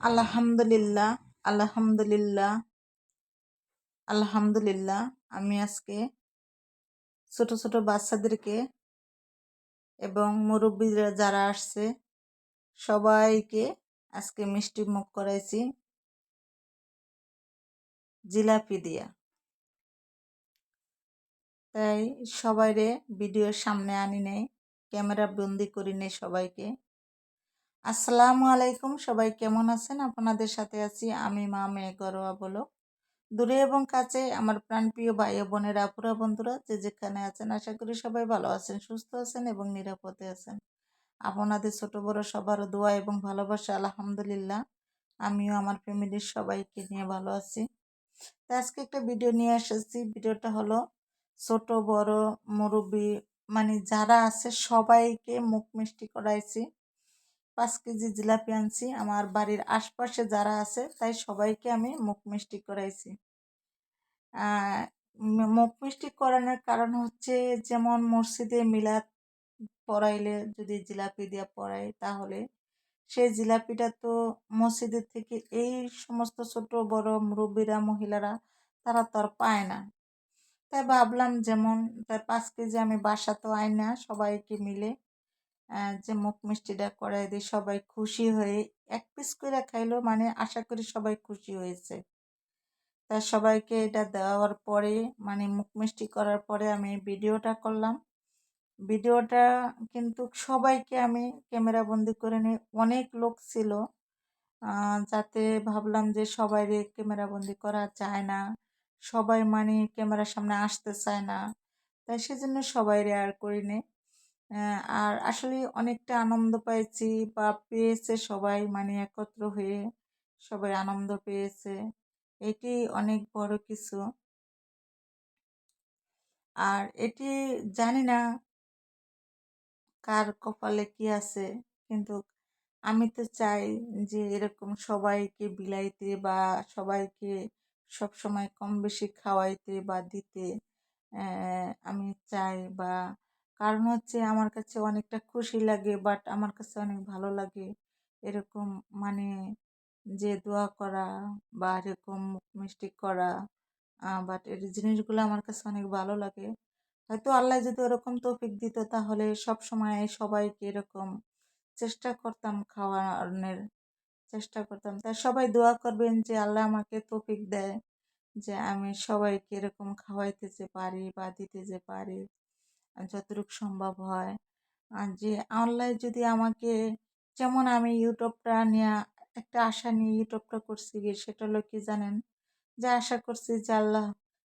আলহামদুলিল্লাহ আলহামদুলিল্লাহ আলহামদুলিল্লাহ। আমি আজকে ছোট ছোট বাচ্চাদেরকে এবং মুরব্বীরা যারা আসছে, সবাইকে আজকে মিষ্টি মুখ করাইছি। জিলাপি দিয়া। তাই সবাইরে ভিডিওর সামনে আনি নেই, ক্যামেরা বন্দি করি নেই সবাইকে। আসসালামু আলাইকুম। সবাই কেমন আছেন? আপনাদের সাথে আছি আমি মা মেয়ে গরোয়া বলো। দূরে এবং কাছে আমার প্রাণপ্রিয় ভাই ও বোনের আপুরা বন্ধুরা, যে যেখানে আছেন, আশা করি সবাই ভালো আছেন, সুস্থ আছেন এবং নিরাপদে আছেন। আপনাদের ছোট বড় সবার দোয়া এবং ভালোবাসা, আলহামদুলিল্লাহ। আমিও আমার ফ্যামিলির সবাইকে নিয়ে ভালো আছি। তো আজকে একটা ভিডিও নিয়ে এসেছি। ভিডিওটা হলো ছোট, বড়, মুরব্বী মানে যারা আছে সবাইকে মুখ মিষ্টি করাইছি। পাঁচ কেজি জিলাপি আনছি। আমার বাড়ির আশপাশে যারা আছে, তাই সবাইকে আমি মুখ মিষ্টি করাইছি। মুখ মিষ্টি করানোর কারণ হচ্ছে যেমন মসজিদে মিলাদ পড়াইলে যদি জিলাপি দিয়ে পড়াই তাহলে সেই জিলাপিটা তো মসজিদের থেকে এই সমস্ত ছোট, বড় মুরব্বীরা, মহিলারা, তারা তো আর পায় না। তাই ভাবলাম যেমন, তার পাঁচ কেজি আমি বাসা তো আই না সবাইকে মিলে যে মুখ মিষ্টিটা করাই দিই সবাই খুশি হয়ে এক পিস করে খাইলো মানে আশা করি সবাই খুশি হয়েছে। তা সবাইকে এটা দেওয়ার পরে মানে মুখ মিষ্টি করার পরে আমি ভিডিওটা করলাম। ভিডিওটা কিন্তু সবাইকে আমি ক্যামেরা বন্দি করে নিই অনেক লোক ছিল যাতে ভাবলাম যে সবাই ক্যামেরা বন্দি করা যায় না, সবাই মানে ক্যামেরার সামনে আসতে চায় না। তাই সেজন্য সবাই আর করিনি। আর আসলে অনেকটা আনন্দ পেয়েছি বা পেয়েছে সবাই মানে একত্র হয়ে সবাই আনন্দ পেয়েছে। এটি অনেক বড় কিছু। আর এটি জানি না কার কপালে কি আছে, কিন্তু আমি তো চাই যে এরকম সবাইকে বিলাইতে বা সবাইকে সব সময় কম বেশি খাওয়াইতে বা দিতে আমি চাই বা কারণ হচ্ছে আমার কাছে অনেকটা খুশি লাগে বাট আমার কাছে অনেক ভালো লাগে। এরকম মানে যে দোয়া করা বা এরকম মুখ মিষ্টি করা বাট এর জিনিসগুলো আমার কাছে অনেক ভালো লাগে। হয়তো আল্লাহ যদি ওরকম তৌফিক দিত, তাহলে সব সময় সবাইকে এরকম চেষ্টা করতাম খাওয়ানোর, চেষ্টা করতাম। তাই সবাই দোয়া করবেন যে আল্লাহ আমাকে তৌফিক দেয়, যে আমি সবাইকে এরকম খাওয়াইতে যে পারি বা দিতে যে পারি। যতটুকু সম্ভব হয়। আর যে আল্লাহ যদি আমাকে, যেমন আমি ইউটিউবটা নিয়ে একটা আশা নিয়ে ইউটিউবটা করছি গিয়ে, সেটা হলো কি জানেন? যে আশা করছি যে আল্লাহ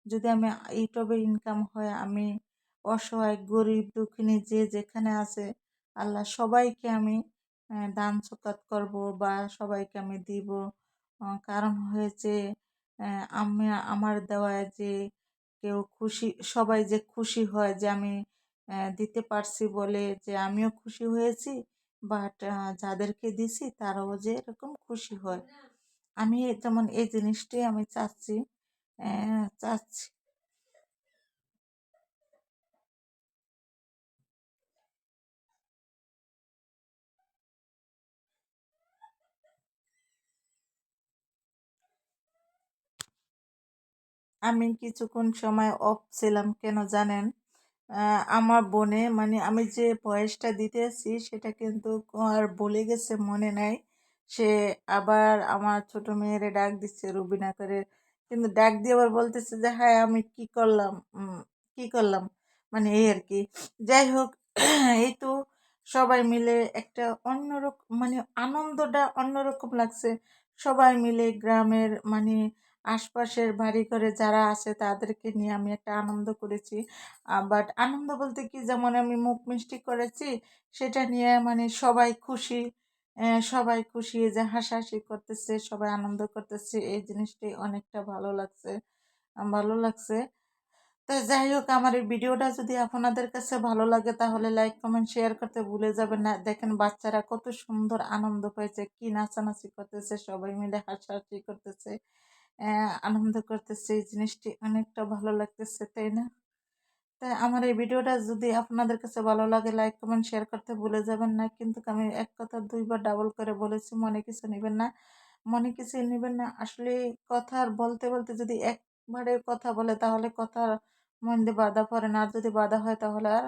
যদি আমি ইউটিউবে ইনকাম হয়, আমি অসহায়, গরিব, দুঃখিনী যে যেখানে আছে, আল্লাহ সবাইকে আমি দান সকাত করব বা সবাইকে আমি দিব। কারণ হয়েছে আমি, আমার দেওয়ায় যে কেউ খুশি, সবাই যে খুশি হয় যে আমি দিতে পারছি বলে যে আমিও খুশি হয়েছি বাট যাদেরকে দিছি তারাও যে এরকম খুশি হয়। আমি যেমন এই জিনিসটাই আমি চাচ্ছি চাচ্ছি। আমি কিছুক্ষণ সময় অফ ছিলাম, কেন জানেন? আমার বোনে মানে আমি যে ভয়েসটা দিতেছি সেটা কিন্তু আর বলে গেছে মনে নাই। সে আবার আমার ছোট মেয়েরে ডাক দিচ্ছে রুবিনা করে। কিন্তু ডাক দিয়ে আবার বলতেছে যে হ্যাঁ আমি কি করলাম? কি করলাম? মানে এই আর কি। যাই হোক, এই তো সবাই মিলে একটা অন্যরকম মানে আনন্দটা অন্যরকম লাগছে। সবাই মিলে গ্রামের মানে আশপাশের বাড়ি ঘরে যারা আছে তাদেরকে নিয়ে আমি একটা আনন্দ করেছি। বাট আনন্দ বলতে কি? যেমন আমি মুখ মিষ্টি করেছি, সেটা নিয়ে মানে সবাই খুশি। সবাই খুশি যে হাসাহাসি করতেছে, সবাই আনন্দ করতেছে, এই জিনিসটাই অনেকটা ভালো লাগছে। ভালো লাগছে। তো যাই হোক, আমার এই ভিডিওটা যদি আপনাদের কাছে ভালো লাগে, তাহলে লাইক কমেন্ট শেয়ার করতে ভুলে যাবেন না। দেখেন বাচ্চারা কত সুন্দর আনন্দ পেয়েছে, কি নাচানাচি করতেছে, সবাই মিলে হাসাহাসি করতেছে। আনন্দ করতেছে, এই জিনিসটি অনেকটা ভালো লাগতেছে, তাই না? তাই আমার এই ভিডিওটা যদি আপনাদের কাছে ভালো লাগে লাইক কমেন্ট শেয়ার করতে ভুলে যাবেন না। কিন্তু আমি এক কথা দুইবার ডাবল করে বলেছি, মনে কিছু নেবেন না। মনে কিছু নেবেন না। আসলে কথা আর বলতে বলতে যদি একবারে কথা বলে, তাহলে কথার মধ্যে বাধা পড়ে না। আর যদি বাধা হয়, তাহলে আর